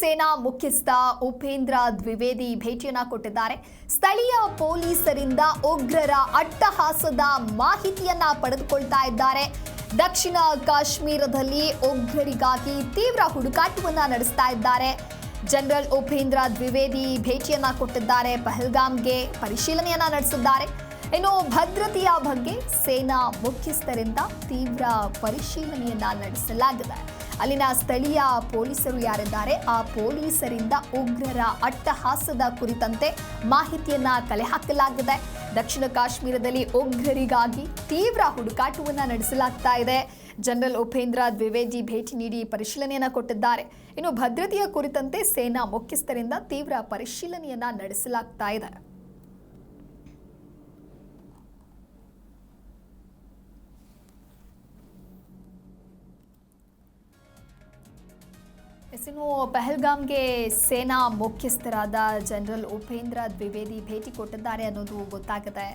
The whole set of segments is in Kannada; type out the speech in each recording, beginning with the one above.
ಸೇನಾ ಮುಖ್ಯಸ್ಥ ಉಪೇಂದ್ರ ದ್ವಿವೇದಿ ಭೇಟಿಯನ್ನ ಕೊಟ್ಟಿದ್ದಾರೆ. ಸ್ಥಳೀಯ ಪೊಲೀಸರಿಂದ ಉಗ್ರರ ಅಟ್ಟಹಾಸದ ಮಾಹಿತಿಯನ್ನ ಪಡೆದುಕೊಳ್ತಾ ಇದ್ದಾರೆ. ದಕ್ಷಿಣ ಕಾಶ್ಮೀರದಲ್ಲಿ ಉಗ್ರರಿಗಾಗಿ ತೀವ್ರ ಹುಡುಕಾಟವನ್ನ ನಡೆಸ್ತಾ ಇದ್ದಾರೆ. ಜನರಲ್ ಉಪೇಂದ್ರ ದ್ವಿವೇದಿ ಭೇಟಿಯನ್ನ ಕೊಟ್ಟಿದ್ದಾರೆ. ಪಹಲ್ಗಾಮ್ಗೆ ಪರಿಶೀಲನೆಯನ್ನ ನಡೆಸಿದ್ದಾರೆ. ಇನ್ನು ಭದ್ರತೆಯ ಬಗ್ಗೆ ಸೇನಾ ಮುಖ್ಯಸ್ಥರಿಂದ ತೀವ್ರ ಪರಿಶೀಲನೆಯನ್ನ ನಡೆಸಲಾಗಿದೆ. ಅಲ್ಲಿನ ಸ್ಥಳೀಯ ಪೊಲೀಸರು ಯಾರಿದ್ದಾರೆ? ಆ ಪೊಲೀಸರಿಂದ ಉಗ್ರರ ಅಟ್ಟಹಾಸದ ಕುರಿತಂತೆ ಮಾಹಿತಿಯನ್ನ ಕಲೆ ಹಾಕಲಾಗಿದೆ. ದಕ್ಷಿಣ ಕಾಶ್ಮೀರದಲ್ಲಿ ಉಗ್ರರಿಗಾಗಿ ತೀವ್ರ ಹುಡುಕಾಟವನ್ನು ನಡೆಸಲಾಗ್ತಾ ಇದೆ. ಜನರಲ್ ಉಪೇಂದ್ರ ದ್ವಿವೇದಿ ಭೇಟಿ ನೀಡಿ ಪರಿಶೀಲನೆಯನ್ನ ಕೊಟ್ಟಿದ್ದಾರೆ. ಇನ್ನು ಭದ್ರತೆಯ ಕುರಿತಂತೆ ಸೇನಾ ಮುಖ್ಯಸ್ಥರಿಂದ ತೀವ್ರ ಪರಿಶೀಲನೆಯನ್ನ ನಡೆಸಲಾಗ್ತಾ ಇದೆ. ಎಸ್, ಇನ್ನು ಪಹಲ್ಗಾಮ್ಗೆ ಸೇನಾ ಮುಖ್ಯಸ್ಥರಾದ ಜನರಲ್ ಉಪೇಂದ್ರ ದ್ವಿವೇದಿ ಭೇಟಿ ಕೊಟ್ಟಿದ್ದಾರೆ ಅನ್ನೋದು ಗೊತ್ತಾಗುತ್ತೆ.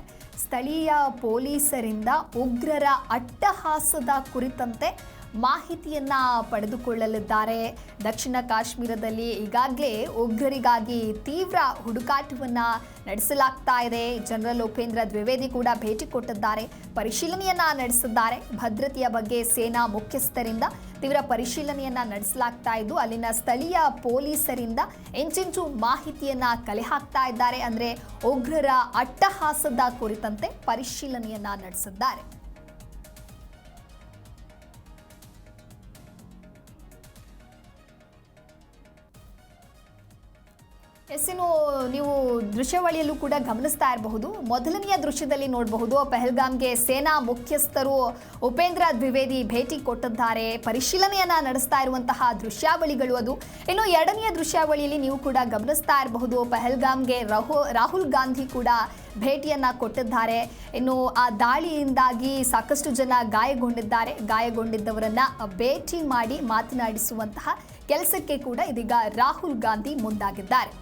ಸ್ಥಳೀಯ ಪೊಲೀಸರಿಂದ ಉಗ್ರರ ಅಟ್ಟಹಾಸದ ಕುರಿತಂತೆ ಮಾಹಿತಿಯನ್ನ ಪಡೆದುಕೊಳ್ಳಲಿದ್ದಾರೆ. ದಕ್ಷಿಣ ಕಾಶ್ಮೀರದಲ್ಲಿ ಈಗಾಗಲೇ ಉಗ್ರರಿಗಾಗಿ ತೀವ್ರ ಹುಡುಕಾಟವನ್ನ ನಡೆಸಲಾಗ್ತಾ ಇದೆ. ಜನರಲ್ ಉಪೇಂದ್ರ ದ್ವಿವೇದಿ ಕೂಡ ಭೇಟಿ ಕೊಟ್ಟಿದ್ದಾರೆ. ಪರಿಶೀಲನೆಯನ್ನ ನಡೆಸಿದ್ದಾರೆ. ಭದ್ರತೆಯ ಬಗ್ಗೆ ಸೇನಾ ಮುಖ್ಯಸ್ಥರಿಂದ ತೀವ್ರ ಪರಿಶೀಲನೆಯನ್ನ ನಡೆಸಲಾಗ್ತಾ ಇದ್ದು, ಅಲ್ಲಿನ ಸ್ಥಳೀಯ ಪೊಲೀಸರಿಂದ ಎಂಚಿಂಚು ಮಾಹಿತಿಯನ್ನ ಕಲೆ ಹಾಕ್ತಾ ಇದ್ದಾರೆ. ಅಂದ್ರೆ ಉಗ್ರರ ಅಟ್ಟಹಾಸದ ಕುರಿತಂತೆ ಪರಿಶೀಲನೆಯನ್ನ ನಡೆಸಿದ್ದಾರೆ. ಎಸ್ ನೀವು ದೃಶ್ಯಾವಳಿಯಲ್ಲೂ ಕೂಡ ಗಮನಿಸ್ತಾ ಇರಬಹುದು. ಮೊದಲನೆಯ ದೃಶ್ಯದಲ್ಲಿ ನೋಡಬಹುದು, ಪೆಹಲ್ಗಾಮ್ಗೆ ಸೇನಾ ಮುಖ್ಯಸ್ಥರು ಉಪೇಂದ್ರ ದ್ವಿವೇದಿ ಭೇಟಿ ಕೊಟ್ಟಿದ್ದಾರೆ. ಪರಿಶೀಲನೆಯನ್ನ ನಡೆಸ್ತಾ ಇರುವಂತಹ ದೃಶ್ಯಾವಳಿಗಳು ಅದು. ಇನ್ನು ಎರಡನೆಯ ದೃಶ್ಯಾವಳಿಯಲ್ಲಿ ನೀವು ಕೂಡ ಗಮನಿಸ್ತಾ ಇರಬಹುದು, ಪೆಹಲ್ಗಾಮ್ಗೆ ರಾಹು, ರಾಹುಲ್ ಗಾಂಧಿ ಕೂಡ ಭೇಟಿಯನ್ನ ಕೊಟ್ಟಿದ್ದಾರೆ. ಇನ್ನು ಆ ದಾಳಿಯಿಂದಾಗಿ ಸಾಕಷ್ಟು ಜನ ಗಾಯಗೊಂಡಿದ್ದಾರೆ. ಗಾಯಗೊಂಡಿದ್ದವರನ್ನ ಭೇಟಿ ಮಾಡಿ ಮಾತನಾಡಿಸುವಂತಹ ಕೆಲಸಕ್ಕೆ ಕೂಡ ಇದೀಗ ರಾಹುಲ್ ಗಾಂಧಿ ಮುಂದಾಗಿದ್ದಾರೆ.